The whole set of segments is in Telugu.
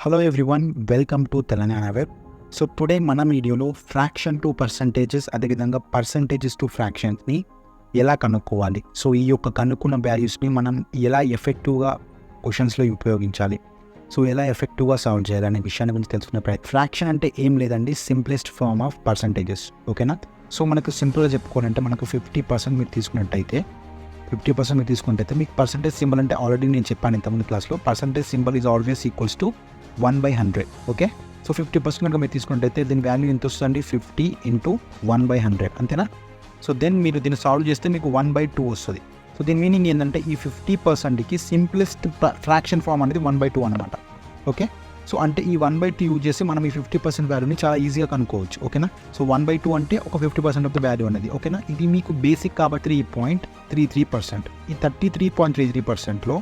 Hello everyone welcome to Telangana web so today మన వీడియోలో ఫ్రాక్షన్ టు పర్సంటేజెస్ అదేవిధంగా పర్సంటేజెస్ టు ఫ్రాక్షన్స్ని ఎలా కనుక్కోవాలి సో ఈ యొక్క కనుక్కున్న వాల్యూస్ని మనం ఎలా ఎఫెక్టివ్గా క్వశ్చన్స్లో ఉపయోగించాలి సో ఎలా ఎఫెక్టివ్గా సాల్వ్ అనే విషయాన్ని గురించి తెలుసుకునే ప్రయత్నం ఫ్రాక్షన్ అంటే ఏం లేదండి సింప్లెస్ట్ ఫార్మ్ ఆఫ్ పర్సంటేజెస్ ఓకేనా సో మనకు సింపుల్గా చెప్పుకోవాలంటే మనకు ఫిఫ్టీ పర్సెంట్ మీరు తీసుకున్నట్టయితే ఫిఫ్టీ పర్సెంట్ మీరు తీసుకుంటే మీకు పర్సంటేజ్ సింబల్ అంటే ఆల్రెడీ నేను చెప్పాను ఇంతకుముందు క్లాస్లో percentage symbol is always equals to one by hundred okay? So fifty percent కనుక మీరు తీసుకుంటే దీని వాల్యూ ఎంత వస్తుంది fifty into one by hundred అంతేనా? సో దెన్ మీరు దీన్ని సాల్వ్ చేస్తే మీకు వన్ బై టూ వస్తుంది. సో దీని మీనింగ్ ఏంటంటే ఈ ఫిఫ్టీ పర్సెంట్కి సింప్లెస్ట్ ఫ్రాక్షన్ ఫామ్ అనేది వన్ బై టూ అనమాట ఓకే? సో అంటే ఈ వన్ బై టూ యూజ్ చేసి మనం ఈ ఫిఫ్టీ పర్సెంట్ వాల్యూని చాలా ఈజీగా కనుక్కోవచ్చు ఓకేనా? సో వన్ బై టూ అంటే ఒక fifty percent of the value అనేది ఓకేనా? ఇది మీకు బేసిక్ కాబట్టి three point three three percent. ఈ thirty three point three three పర్సెంట్లో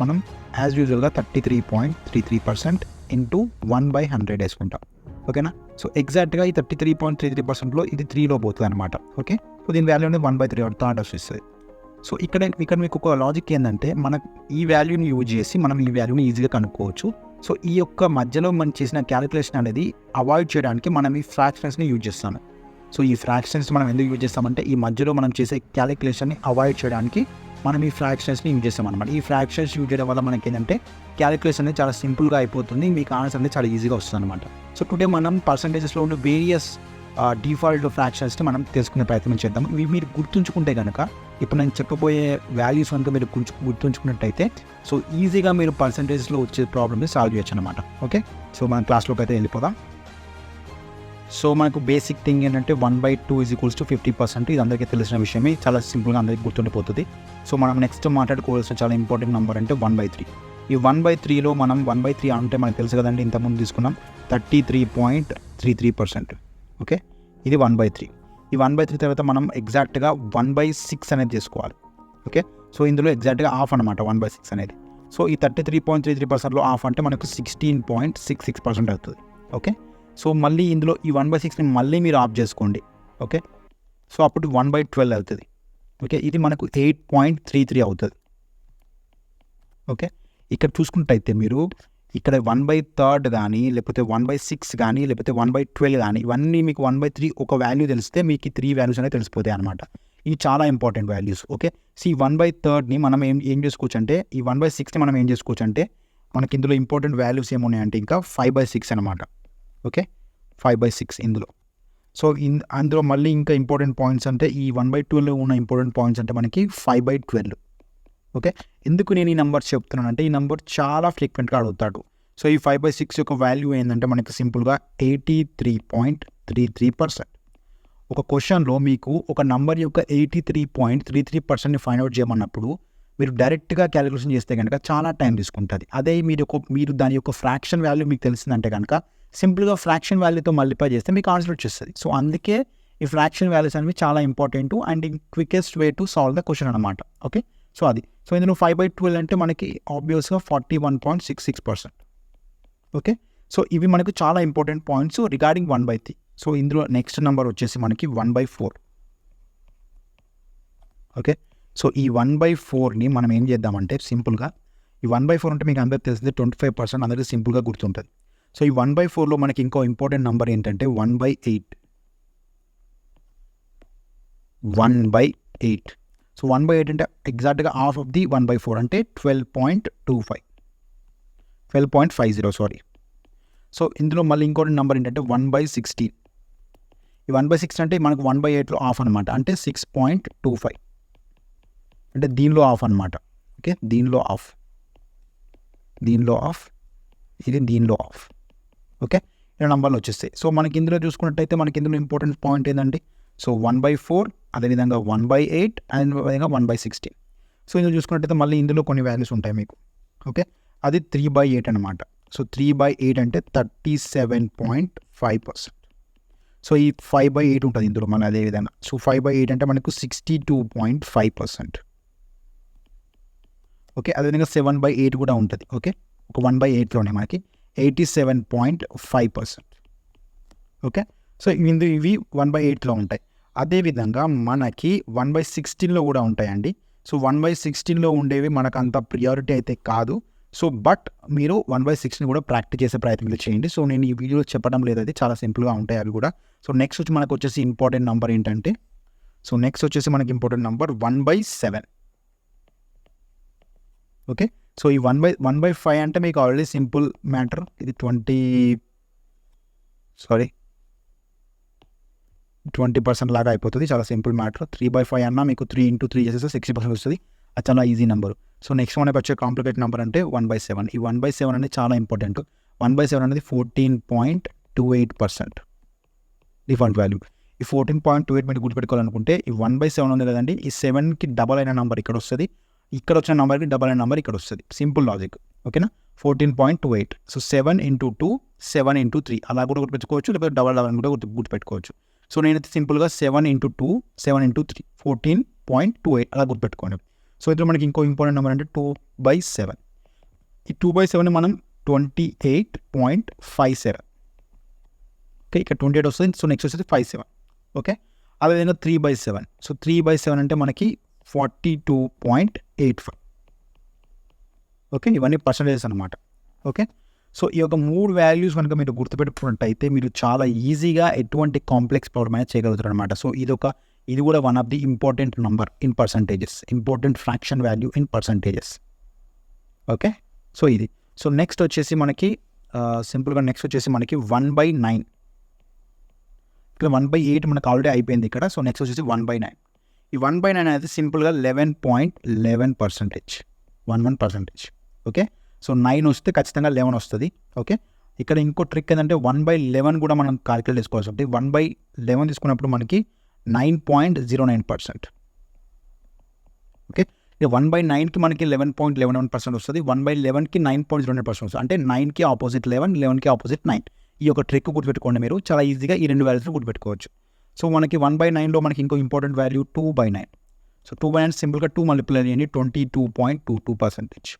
మనం యాజ్ యూజువల్గా thirty three point three three percent into one by hundred వేసుకుంటాం. ఓకేనా? సో ఎగ్జాక్ట్గా ఈ thirty three point three three పర్సెంట్లో ఇది త్రీలో పోతుంది అనమాట ఓకే? సో దీని వాల్యూ అనేది వన్ బై త్రీ థర్డ్ వస్తుంది సో ఇక్కడ ఇక్కడ మీకు ఒక లాజిక్ ఏంటంటే మన ఈ వాల్యూని యూజ్ చేసి మనం ఈ వాల్యూని ఈజీగా కనుక్కోవచ్చు. సో ఈ యొక్క మధ్యలో మనం చేసిన క్యాలిక్యులేషన్ అనేది అవాయిడ్ చేయడానికి మనం ఈ ఫ్రాక్షన్స్ని యూజ్ చేస్తాము. సో ఈ ఫ్రాక్షన్స్ మనం ఎందుకు యూజ్ చేస్తామంటే ఈ మధ్యలో మనం చేసే క్యాలిక్యులేషన్ని అవాయిడ్ చేయడానికి మనం ఈ ఫ్రాక్షన్స్ని యూజ్ చేస్తాం అనమాట ఈ ఫ్రాక్షన్స్ యూజ్ చేయడం వల్ల మనకి ఏంటంటే క్యాలిక్యులేషన్ అనేది చాలా సింపుల్గా అయిపోతుంది మీకు ఆన్సర్ అనేది చాలా ఈజీగా వస్తుంది అనమాట సో టుడే మనం పర్సంటేజెస్లో ఉన్న వేరియస్ డిఫాల్ట్ ఫ్రాక్షన్స్ని మనం తెలుసుకునే ప్రయత్నం చేద్దాం ఇవి మీరు గుర్తుంచుకుంటే కనుక ఇప్పుడు నేను చెప్పబోయే వాల్యూస్ కనుక మీరు గుర్తు గుర్తుంచుకున్నట్టయితే సో ఈజీగా మీరు పర్సంటేజ్లో వచ్చే ప్రాబ్లమ్ని సాల్వ్ చేయొచ్చు అనమాట ఓకే సో మనం క్లాస్లోకి అయితే వెళ్ళిపోదాం. సో మనకు బేసిక్ థింగ్ ఏంటంటే one by two is equals to fifty percent ఇది అందరికీ తెలిసిన విషయమే. చాలా సింపుల్గా అందరికీ గుర్తుండిపోతుంది సో మనం నెక్స్ట్ మాట్లాడుకోవాల్సిన చాలా ఇంపార్టెంట్ నెంబర్ అంటే వన్ బై త్రీ ఈ వన్ బై త్రీలో మనం వన్ బై త్రీ అంటే మనకు తెలుసు కదండి ఇంతకుముందు తీసుకున్నాం. Thirty three point three three percent okay ఇది వన్ బై త్రీ ఈ వన్ బై త్రీ తర్వాత మనం ఎగ్జాక్ట్గా వన్ బై సిక్స్ అనేది తీసుకోవాలి ఓకే సో ఇందులో ఎగ్జాక్ట్గా ఆఫ్ అనమాట వన్ బై సిక్స్ అనేది. సో ఈ thirty three point three three పర్సెంట్లో ఆఫ్ అంటే మనకు sixteen point six six percent అవుతుంది. ఓకే సో మళ్ళీ ఇందులో ఈ వన్ బై సిక్స్ని మళ్ళీ మీరు ఆఫ్ చేసుకోండి. ఓకే? సో అప్పుడు వన్ బై ట్వెల్వ్ అవుతుంది ఓకే? ఇది మనకు ఎయిట్ పాయింట్ త్రీ త్రీ అవుతుంది. ఓకే? ఇక్కడ చూసుకుంటైతే మీరు ఇక్కడ వన్ బై థర్డ్ కానీ లేకపోతే వన్ బై సిక్స్ కానీ లేకపోతే వన్ బై ట్వెల్వ్ కానీ ఇవన్నీ మీకు వన్ బై త్రీ ఒక వాల్యూ తెలిస్తే మీకు త్రీ వాల్యూస్ అనేవి తెలిసిపోతాయి అనమాట ఇవి చాలా ఇంపార్టెంట్ వాల్యూస్ ఓకే? సో ఈ వన్ బై థర్డ్ని మనం ఏం ఏం చేసుకోవచ్చు అంటే ఈ వన్ బై సిక్స్ని మనం ఏం చేసుకోవచ్చు అంటే మనకి ఇందులో ఇంపార్టెంట్ వాల్యూస్ ఏమున్నాయంటే ఇంకా ఫైవ్ బై సిక్స్ అనమాట ఓకే? ఫైవ్ బై సిక్స్ ఇందులో. సో ఇన్ అందులో మళ్ళీ ఇంకా ఇంపార్టెంట్ పాయింట్స్ అంటే ఈ వన్ బై టూలో ఉన్న ఇంపార్టెంట్ పాయింట్స్ అంటే మనకి ఫైవ్ బై ట్వెల్వ్ ఓకే? ఎందుకు నేను ఈ నెంబర్ చెప్తున్నాను అంటే ఈ నెంబర్ చాలా ఫ్రీక్వెంట్గా అడుగుతాడు. సో ఈ ఫైవ్ బై సిక్స్ యొక్క వాల్యూ ఏంటంటే మనకి సింపుల్గా eighty three point three three percent ఒక క్వశ్చన్లో మీకు ఒక నంబర్ యొక్క eighty three point three three పర్సెంట్ని find out చేయమన్నప్పుడు మీరు డైరెక్ట్గా క్యాలిక్యులేషన్ చేస్తే కనుక చాలా టైం తీసుకుంటుంది. అదే మీరు మీరు దాని యొక్క ఫ్రాక్షన్ వాల్యూ మీకు తెలిసిందంటే కనుక సింపుల్గా ఫ్రాక్షన్ వాల్యూతో మల్టిప్లై చేస్తే మీకు ఆన్సర్ వచ్చేస్తుంది. సో అందుకే ఈ ఫ్రాక్షన్ వాల్యూస్ అనేవి చాలా important and quickest way to solve the question అనమాట ఓకే? సో అది. సో ఇందులో ఫైవ్ బై ట్వెల్వ్ అంటే మనకి ఆబ్వియస్గా forty one point six six percent okay? So ఇవి మనకు చాలా important points regarding one by three. So ఇందులో నెక్స్ట్ నెంబర్ వచ్చేసి మనకి one by four. Okay? So ఈ వన్ బై ఫోర్ని మనం ఏం చేద్దామంటే సింపుల్గా ఈ వన్ బై ఫోర్ అంటే మీకు అందరికి తెలిసింది ట్వంటీ ఫైవ్ పర్సెంట్ అందరికీ సింపుల్గా గుర్తుంటుంది. సో ఈ వన్ బై ఫోర్లో మనకి ఇంకో ఇంపార్టెంట్ నెంబర్ ఏంటంటే one by eight. One by eight. So one by eight అంటే ఎగ్జాక్ట్గా half of the one by four అంటే twelve point two five. Twelve point five zero sorry. So ఇందులో మళ్ళీ ఇంకోటి నెంబర్ ఏంటంటే వన్ బై సిక్స్టీన్. ఈ వన్ బై సిక్స్ అంటే మనకు వన్ బై ఎయిట్లో ఆఫ్ అనమాట అంటే సిక్స్ పాయింట్ టూ ఫైవ్. అంటే దీనిలో ఆఫ్ అనమాట ఓకే? దీనిలో ఆఫ్ దీనిలో ఆఫ్ ఇది దీనిలో ఆఫ్ ఓకే? ఇలా నంబర్లు వచ్చేస్తాయి. సో మనకి ఇందులో చూసుకున్నట్టయితే మనకి ఇందులో ఇంపార్టెంట్ పాయింట్ ఏంటంటే సో వన్ బై ఫోర్ అదేవిధంగా one by eight and one by sixteen. So ఇందులో చూసుకున్నట్టయితే మళ్ళీ ఇందులో కొన్ని వాల్యూస్ ఉంటాయి మీకు. ఓకే? అది త్రీ బై ఎయిట్ అనమాట సో త్రీ బై ఎయిట్ అంటే thirty seven point five percent. So ఈ ఫైవ్ బై ఎయిట్ ఉంటుంది ఇందులో మన అదే విధంగా. సో ఫైవ్ బై ఎయిట్ అంటే మనకు sixty two point five percent. Okay? అదేవిధంగా సెవెన్ బై ఎయిట్ కూడా ఉంటుంది. ఓకే? ఒక వన్ బై ఎయిట్లోనే మనకి. Eighty seven point five percent okay so ఇందు ఇవి వన్ బై ఎయిట్లో ఉంటాయి. అదేవిధంగా మనకి వన్ బై సిక్స్టీన్లో కూడా ఉంటాయండి. సో వన్ బై సిక్స్టీన్లో ఉండేవి మనకు అంత ప్రియారిటీ అయితే కాదు. సో బట్ మీరు వన్ బై సిక్స్ని కూడా ప్రాక్టీస్ చేసే ప్రయత్నం చేయండి. సో నేను ఈ వీడియోలో చెప్పడం లేదు. అది చాలా సింపుల్గా ఉంటాయి అవి కూడా. సో నెక్స్ట్ వచ్చి మనకు వచ్చేసి ఇంపార్టెంట్ నెంబర్ ఏంటంటే సో నెక్స్ట్ వచ్చేసి మనకి important number one by seven okay so ఈ one by one by five అంటే మీకు ఆల్రెడీ సింపుల్ మ్యాటర్ ఇది ట్వంటీ సారీ ట్వంటీ పర్సెంట్ లాగా అయిపోతుంది. చాలా simple matter three by five అన్నా మీకు త్రీ ఇంటూ త్రీ చేసేస్తే సిక్స్టీ పర్సెంట్ వస్తుంది. అది చాలా ఈజీ నెంబర్ సో నెక్స్ట్ మనకి వచ్చే కాంప్లికేట్ నెంబర్ అంటే వన్ బై సెవెన్ ఈ వన్ బై సెవెన్ అనేది చాలా ఇంపార్టెంట్ వన్ బై సెవెన్ అనేది fourteen point two eight percent default value ఈ ఫోర్టీన్ పాయింట్ టూ ఎయిట్ మీరు గుర్తుపెట్టుకోవాలనుకుంటే ఈ వన్ బై సెవెన్ ఉంది కదండి. ఈ సెవెన్కి డబల్ అయిన నెంబర్ ఇక్కడ వస్తుంది. ఇక్కడ వచ్చిన నెంబర్కి డబల్ అయిన నెంబర్ ఇక్కడ వస్తుంది. సింపుల్ లాజిక్ ఓకేనా fourteen point two eight so seven into two seven into three అలా కూడా గుర్తుపెట్టుకోవచ్చు లేకపోతే డబల్ డబల్ కూడా గుర్తు గుర్తుపెట్టుకోవచ్చు. సో నేనైతే సింపుల్గా seven into two seven into three fourteen point two eight అలా గుర్తుపెట్టుకోండి సో ఇందులో మనకి ఇంకో ఇంపార్టెంట్ నెంబర్ అంటే టూ బై సెవెన్ ఈ టూ బై సెవెన్ మనం twenty eight point five seven okay ఇక్కడ ట్వంటీ ఎయిట్ వస్తుంది సో నెక్స్ట్ వచ్చేది ఫైవ్ సెవెన్ ఓకే అదేవిధంగా three by seven so three by seven అంటే మనకి forty two point eight five okay ఇవన్నీ పర్సంటేజెస్ అనమాట ఓకే సో ఈ యొక్క మూడు వాల్యూస్ కనుక మీరు గుర్తుపెట్టుకున్నట్టయితే మీరు చాలా ఈజీగా ఎటువంటి కాంప్లెక్స్ ప్రాబ్లమ్ అయినా చేయగలుగుతారు అనమాట సో ఇది ఒక ఇది కూడా one of the important number in percentages important fraction value in percentages okay so ఇది. సో నెక్స్ట్ వచ్చేసి మనకి సింపుల్గా నెక్స్ట్ వచ్చేసి మనకి వన్ బై నైన్ ఇక్కడ వన్ బై ఎయిట్ మనకు ఆల్రెడీ అయిపోయింది ఇక్కడ. సో నెక్స్ట్ వచ్చేసి వన్ బై నైన్ ఈ వన్ బై నైన్ అయితే సింపుల్గా eleven point eleven percentage one one percentage okay so nine వస్తే ఖచ్చితంగా లెవెన్ వస్తుంది. ఓకే ఇక్కడ ఇంకో ట్రిక్ ఏంటంటే వన్ బై లెవెన్ కూడా మనం క్యాలిక్యులేట్ చేసుకోవాల్సి ఉంటుంది వన్ బై లెవెన్ తీసుకున్నప్పుడు మనకి nine point zero nine percent okay ఇక వన్ బై నైన్కి మనకి eleven point eleven one percent వస్తుంది. వన్ బై లెవెన్కి nine point zero nine percent వస్తుంది. అంటే నైన్కి ఆపోజిట్ లెవెన్ లెవెన్కి ఆపోజిట్ నైన్ ఈ యొక్క ట్రిక్ గుర్తుపెట్టుకోండి మీరు. చాలా ఈజీగా ఈ రెండు వాల్యూస్ గుర్తుపెట్టుకోవచ్చు. సో మనకి వన్ బై నైన్లో మనకి ఇంకో important value two by nine so two by nine సింపుల్గా టూ మల్టిప్లై చేయండి twenty two point two two percentage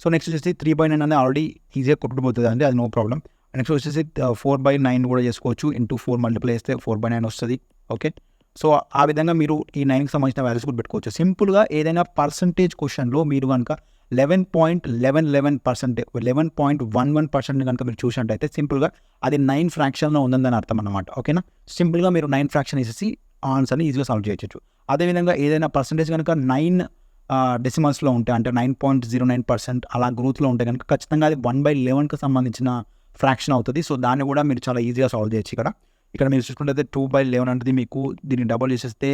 so next వచ్చేసి త్రీ బై నైన్ అనేది ఆల్రెడీ ఈజీగా కొట్టుకుపోతుంది అండి అది నో ప్రాబ్లం నెక్స్ట్ వచ్చేసి ఫోర్ బై నైన్ కూడా చేసుకోవచ్చు ఇంటూ ఫోర్ మల్టిప్లై చేస్తే ఫోర్ బై నైన్ వస్తుంది ఓకే సో ఆ విధంగా మీరు ఈ నైన్కి సంబంధించిన వాల్యూస్ కూడా పెట్టుకోవచ్చు. సింపుల్గా ఏదైనా పర్సంటేజ్ క్వశ్చన్లో మీరు కనుక eleven point eleven eleven percent eleven point one one percent కనుక మీరు చూసినట్టయితే సింపుల్గా అది నైన్ ఫ్రాక్షన్లో ఉందని అర్థం అనమాట ఓకేనా? సింపుల్గా మీరు నైన్ ఫ్రాక్షన్ వేసేసి ఆన్సర్ని ఈజీగా సాల్వ్ చేయొచ్చు. అదేవిధంగా ఏదైనా పర్సంటేజ్ కనుక నైన్ డెసిమల్స్లో ఉంటే అంటే nine point zero nine percent అలా గ్రోత్లో ఉంటే కనుక ఖచ్చితంగా అది వన్ బై లెవెన్కి సంబంధించిన ఫ్రాక్షన్ అవుతుంది. సో దాన్ని కూడా మీరు చాలా ఈజీగా సాల్వ్ చేయొచ్చు ఇక్కడ. ఇక్కడ మీరు చూసుకుంటే టూ బై లెవెన్ అనేది మీకు దీన్ని డబుల్ చేసేస్తే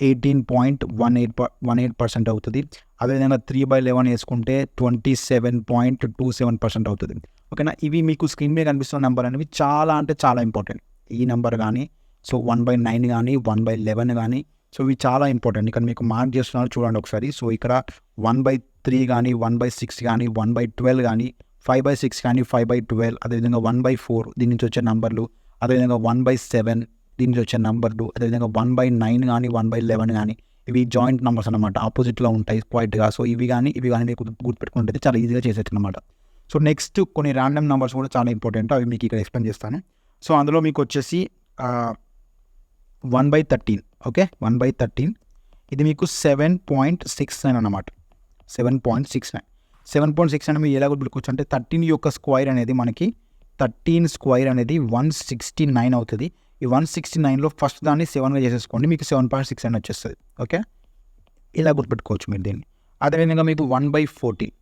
eighteen point one eight one eight percent అవుతుంది. అదేవిధంగా త్రీ బై లెవెన్ వేసుకుంటే twenty seven point two seven percent అవుతుంది. ఓకేనా? ఇవి మీకు స్క్రీన్ మీద కనిపిస్తున్న నెంబర్ అనేవి చాలా అంటే చాలా ఇంపార్టెంట్ ఈ నెంబర్ కానీ సో వన్ బై నైన్ కానీ వన్ బై లెవెన్ కానీ సో ఇవి చాలా ఇంపార్టెంట్ ఇక్కడ మీకు మార్క్ చేస్తున్నారు చూడండి ఒకసారి. సో ఇక్కడ వన్ బై త్రీ కానీ వన్ బై సిక్స్ కానీ వన్ బై ట్వెల్వ్ కానీ ఫైవ్ బై సిక్స్ కానీ ఫైవ్ బై ట్వెల్వ్ అదేవిధంగా వన్ బై ఫోర్ దీని నుంచి వచ్చే నెంబర్లు అదేవిధంగా వన్ బై సెవెన్ దీని వచ్చే నంబర్లు అదేవిధంగా వన్ బై నైన్ కానీ వన్ బై లెవెన్ కానీ ఇవి జాయింట్ నెంబర్స్ అనమాట ఆపోజిట్లో ఉంటాయి క్వైట్గా సో ఇవి కానీ ఇవి కానీ మీకు గుర్తుపెట్టుకుంటే చాలా ఈజీగా చేసేది అనమాట సో నెక్స్ట్ కొన్ని ర్యాండమ్ నెంబర్స్ కూడా చాలా ఇంపార్టెంట్ అవి మీకు ఇక్కడ ఎక్స్ప్లెయిన్ చేస్తాను. సో అందులో మీకు వచ్చేసి one by thirteen okay one by thirteen ఇది మీకు సెవెన్ పాయింట్ సిక్స్ నైన్ అనమాట seven point six nine seven point six nine మీరు ఎలా గుర్తుపెట్టుకోవచ్చు అంటే థర్టీన్ యొక్క స్క్వైర్ అనేది మనకి థర్టీన్ స్క్వైర్ అనేది వన్ సిక్స్టీ నైన్ అవుతుంది. ఈ వన్ సిక్స్టీ నైన్లో ఫస్ట్ దాన్ని సెవెన్గా చేసేసుకోండి. మీకు సెవెన్ పాయింట్ సిక్స్ అని వచ్చేస్తుంది. ఓకే ఇలా గుర్తుపెట్టుకోవచ్చు మీరు దీన్ని. అదేవిధంగా మీకు వన్ బై ఫోర్టీన్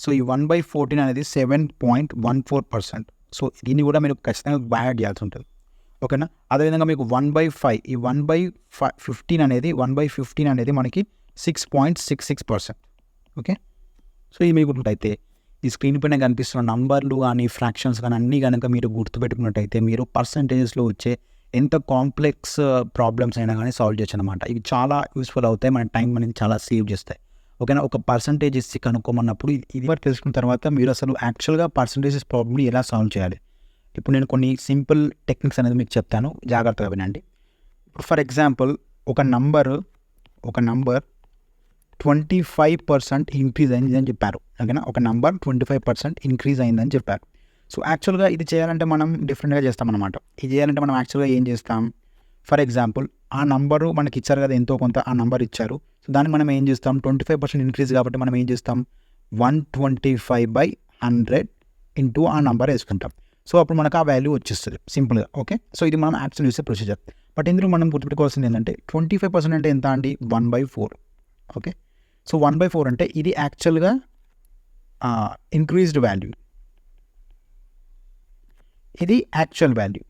సో ఈ వన్ బై ఫోర్టీన్ అనేది seven point one four percent so దీన్ని కూడా మీరు ఖచ్చితంగా యాడ్ చేయాల్సి ఉంటుంది. ఓకేనా అదేవిధంగా మీకు వన్ బై ఫైవ్ ఈ వన్ బై ఫైవ్ ఫిఫ్టీన్ అనేది వన్ బై ఫిఫ్టీన్ అనేది మనకి six point six six percent okay so ఇది మీకు అయితే ఈ స్క్రీన్ పైన కనిపిస్తున్న నంబర్లు కానీ ఫ్రాక్షన్స్ కానీ అన్నీ కనుక మీరు గుర్తుపెట్టుకున్నట్టయితే మీరు పర్సంటేజెస్లో వచ్చే ఎంత కాంప్లెక్స్ ప్రాబ్లమ్స్ uh, అయినా కానీ సాల్వ్ చేయొచ్చు అనమాట ఇవి చాలా యూస్ఫుల్ అవుతాయి. మన టైం అనేది చాలా సేవ్ చేస్తాయి. ఓకేనా? ఒక పర్సంటేజ్ ఇచ్చి కనుక్కోమన్నప్పుడు ఇది వరకు తెలుసుకున్న తర్వాత మీరు అసలు యాక్చువల్గా పర్సంటేజెస్ ప్రాబ్లమ్ని ఎలా సాల్వ్ చేయాలి? ఇప్పుడు నేను కొన్ని సింపుల్ టెక్నిక్స్ అనేది మీకు చెప్తాను. జాగ్రత్తగా వినండి. ఇప్పుడు ఫర్ ఎగ్జాంపుల్ ఒక నంబర్ ఒక number twenty five percent increase అయింది అని చెప్పారు. ఓకేనా? ఒక number twenty five percent increase అయిందని చెప్పారు. సో యాక్చువల్గా ఇది చేయాలంటే మనం డిఫరెంట్గా చేస్తామన్నమాట ఇది చేయాలంటే మనం యాక్చువల్గా ఏం చేస్తాం? ఫర్ ఎగ్జాంపుల్ ఆ నంబరు మనకి ఇచ్చారు కదా ఎంతో కొంత ఆ నంబర్ ఇచ్చారు. సో దాన్ని మనం ఏం చేస్తాం? ట్వంటీ ఫైవ్ పర్సెంట్ ఇంక్రీజ్ కాబట్టి మనం ఏం చేస్తాం? One twenty five by hundred into ఆ నెంబర్ వేసుకుంటాం. సో అప్పుడు మనకు ఆ వాల్యూ వచ్చేస్తుంది. సింపుల్గా ఓకే సో ఇది మనం యాక్చువల్ చేసే ప్రొసీజర్ బట్ ఇందులో మనం గుర్తుపెట్టుకోవాల్సింది ఏంటంటే ట్వంటీ ఫైవ్ పర్సెంట్ అంటే ఎంత అండి? One by four okay so one by four అంటే ఇది యాక్చువల్గా ఇంక్రీజ్డ్ వాల్యూ ఇది యాక్చువల్ వాల్యూ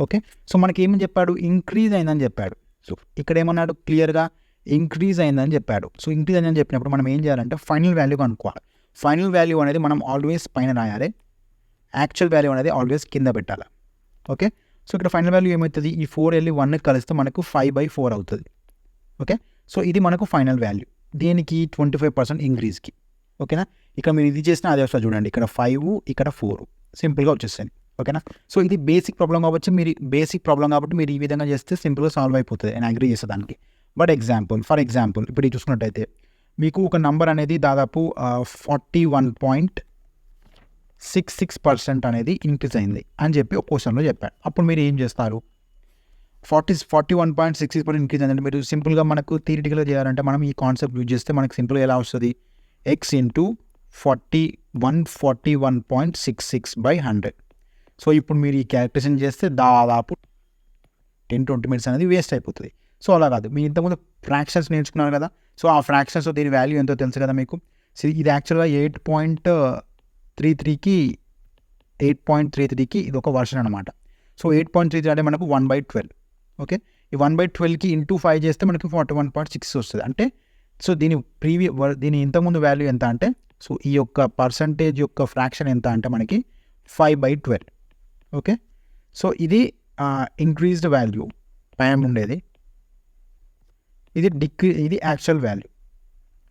ఓకే సో మనకి ఏమని చెప్పాడు? ఇంక్రీజ్ అయిందని చెప్పాడు. సో ఇక్కడ ఏమన్నాడు? క్లియర్గా ఇంక్రీజ్ అయిందని చెప్పాడు. సో ఇంక్రీజ్ అయిందని చెప్పినప్పుడు మనం ఏం చేయాలంటే ఫైనల్ వాల్యూ కనుక్కోవాలి. ఫైనల్ వాల్యూ అనేది మనం ఆల్వేస్ పైన రాయాలి. యాక్చువల్ వాల్యూ అనేది ఆల్వేస్ కింద పెట్టాలి. ఓకే సో ఇక్కడ ఫైనల్ వాల్యూ ఏమవుతుంది? ఈ ఫోర్ వెళ్ళి వన్ కలిస్తే మనకు ఫైవ్ బై ఫోర్ అవుతుంది. ఓకే సో ఇది మనకు ఫైనల్ వాల్యూ దేనికి? ట్వంటీ ఫైవ్ పర్సెంట్ ఇంక్రీజ్కి ఓకేనా? ఇక్కడ మీరు ఇది చేసిన అదే వస్తుంది చూడండి. ఇక్కడ ఫైవ్ ఇక్కడ ఫోర్ సింపుల్గా వచ్చేస్తుంది ఓకేనా? సో ఇది బేసిక్ ప్రాబ్లం కాబట్టి మీరు బేసిక్ ప్రాబ్లం కాబట్టి మీరు ఈ విధంగా చేస్తే సింపుల్గా సాల్వ్ అయిపోతుంది. నేను అగ్రీ చేసే దానికి బట్ ఎగ్జాంపుల్ ఫర్ ఎగ్జాంపుల్ ఇప్పుడు ఇది చూసుకున్నట్టయితే మీకు ఒక నంబర్ అనేది దాదాపు forty one point six six percent అనేది ఇంక్రీజ్ అయింది అని చెప్పి ఒక క్వశ్చన్లో చెప్పాడు అప్పుడు మీరు ఏం చేస్తారు? Forty forty one point six six percent increase అయిందంటే మీరు సింపుల్గా మనకు థియరిటికల్గా చేయాలంటే మనం ఈ కాన్సెప్ట్ యూజ్ చేస్తే మనకు సింపుల్గా ఎలా వస్తుంది? X into forty one forty one point six six by hundred so ఇప్పుడు మీరు ఈ క్యాలిక్యులేషన్ చేస్తే దాదాపు టెన్ ట్వంటీ మినిట్స్ అనేది వేస్ట్ అయిపోతుంది. సో అలా కాదు. మీరు ఇంతకుముందు ఫ్రాక్షన్స్ నేర్చుకున్నారు కదా. సో ఆ ఫ్రాక్షన్స్ దీని వాల్యూ ఎంతో తెలుసు కదా మీకు? సో ఇది యాక్చువల్గా ఎయిట్ పాయింట్ త్రీ త్రీకి ఎయిట్ పాయింట్ త్రీ త్రీకి ఇది ఒక వర్షన్ అనమాట so eight point three three అంటే మనకు వన్ బై ట్వెల్వ్ ఓకే ఈ వన్ బై ట్వెల్వ్కి ఇంటూ ఫైవ్ చేస్తే మనకి ఫార్టీ వన్ పాయింట్ సిక్స్ వస్తుంది. అంటే సో దీని ప్రీవియ దీని ఇంతకుముందు వాల్యూ ఎంత అంటే సో ఈ యొక్క పర్సంటేజ్ యొక్క ఫ్రాక్షన్ ఎంత అంటే మనకి five by twelve. Okay? So ఇది ఇంక్రీజ్డ్ వాల్యూ. పైన ఉండేది. ఇది డిక్రీ ఇది యాక్చువల్ వాల్యూ.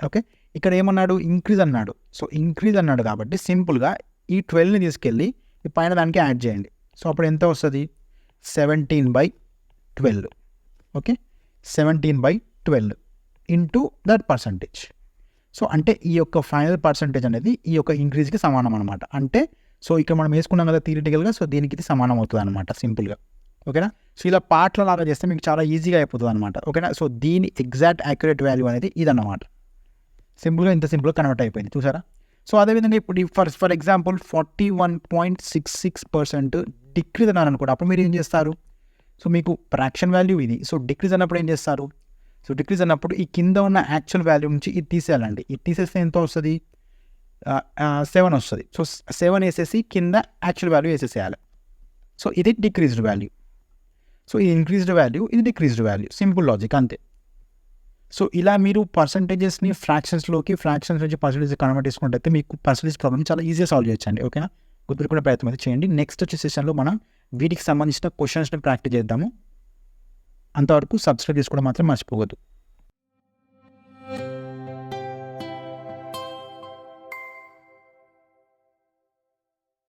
ఓకే? ఇక్కడ ఏమన్నాడు? ఇంక్రీజ్ అన్నాడు. సో ఇంక్రీజ్ అన్నాడు కాబట్టి సింపుల్గా ఈ ట్వెల్వ్ని తీసుకెళ్ళి ఈ పైన దానికి యాడ్ చేయండి. సో అప్పుడు ఎంత వస్తుంది? Seventeen by twelve. Okay? Seventeen by twelve. Into that percentage so అంటే ఈ యొక్క ఫైనల్ పర్సంటేజ్ అనేది ఈ యొక్క ఇంక్రీజ్కి సమానం అనమాట అంటే సో ఇక్కడ మనం వేసుకున్నాం కదా థియరిటికల్గా సో దీనికి ఇది సమానం అవుతుంది అనమాట సింపుల్గా ఓకేనా సో ఇలా పార్ట్ల లాగా చేస్తే మీకు చాలా ఈజీగా అయిపోతుంది అనమాట ఓకేనా సో దీని ఎగ్జాక్ట్ యాక్యురేట్ వాల్యూ అనేది ఇదన్నమాట. సింపుల్గా ఇంత సింపుల్గా కన్వర్ట్ అయిపోయింది. చూసారా? సో అదేవిధంగా ఇప్పుడు for for example forty one point six six percent decrease అన్నారు అనుకోండి అప్పుడు మీరు ఏం చేస్తారు? సో మీకు ప్రాక్షన్ వాల్యూ ఇది. సో డిక్రీజ్ అన్నప్పుడు ఏం చేస్తారు? సో డిక్రీజ్ అన్నప్పుడు ఈ కింద ఉన్న యాక్చువల్ వాల్యూ నుంచి ఇది తీసేయాలండి. ఇది తీసేస్తే ఎంత వస్తుంది? సెవెన్ వస్తుంది. సో సెవెన్ వేసేసి కింద యాక్చువల్ వాల్యూ వేసేసేయాలి. సో ఇది డిక్రీజ్డ్ వాల్యూ సో ఇది ఇంక్రీజ్డ్ వాల్యూ ఇది డిక్రీజ్డ్ వాల్యూ సింపుల్ లాజిక్ అంతే. సో ఇలా మీరు పర్సంటేజెస్ని ఫ్రాక్షన్స్లోకి ఫ్రాక్షన్స్ నుంచి పర్సంటేజ్ కన్వర్ట్ చేసుకుంటే మీకు పర్సంటేజ్ ప్రాబ్లమ్ చాలా ఈజీగా సాల్వ్ చేయొచ్చండి ఓకేనా? గుర్తుపెట్టుకునే ప్రయత్నం అయితే చేయండి. నెక్స్ట్ వచ్చే సెషన్లో మనం వీటికి సంబంధించిన క్వశ్చన్స్ని ప్రాక్టీస్ చేద్దాము. అంతవరకు సబ్స్క్రైబ్ చేసుకోవడం మాత్రం మర్చిపోవద్దు.